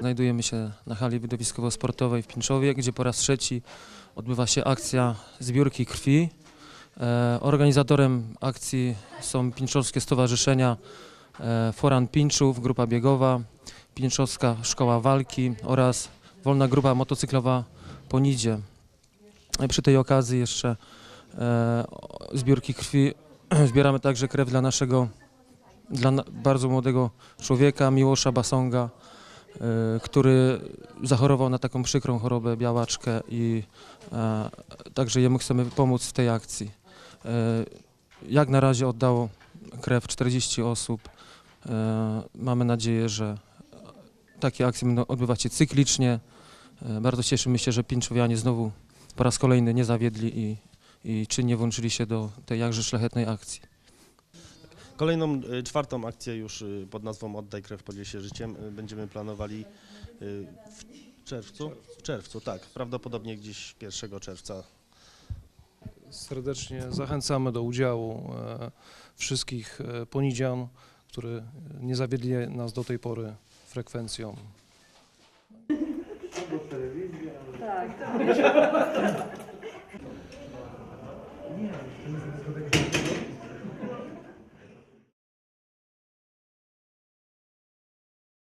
Znajdujemy się na hali widowiskowo-sportowej w Pińczowie, gdzie po raz trzeci odbywa się akcja zbiórki krwi. E, Organizatorem akcji są Pińczowskie Stowarzyszenia e, Foran Pińczów, Grupa Biegowa, Pińczowska Szkoła Walki oraz Wolna Grupa Motocyklowa Ponidzie. E, Przy tej okazji jeszcze zbiórki krwi zbieramy także krew dla naszego, dla bardzo młodego człowieka, Miłosza Basonga, e, który zachorował na taką przykrą chorobę białaczkę i e, także jemu chcemy pomóc w tej akcji. E, jak na razie oddało krew 40 osób. E, mamy nadzieję, że takie akcje będą odbywać się cyklicznie. E, bardzo cieszymy się, że Pińczowianie znowu po raz kolejny nie zawiedli i, i czynnie włączyli się do tej jakże szlachetnej akcji. Kolejną, y, czwartą akcję już y, pod nazwą Oddaj krew, podziel się życiem y, będziemy planowali w czerwcu? W czerwcu, tak. Prawdopodobnie gdzieś 1 czerwca. Serdecznie zachęcamy do udziału e, wszystkich e, ponidzian, które nie zawiedli nas do tej pory frekwencją. Tak.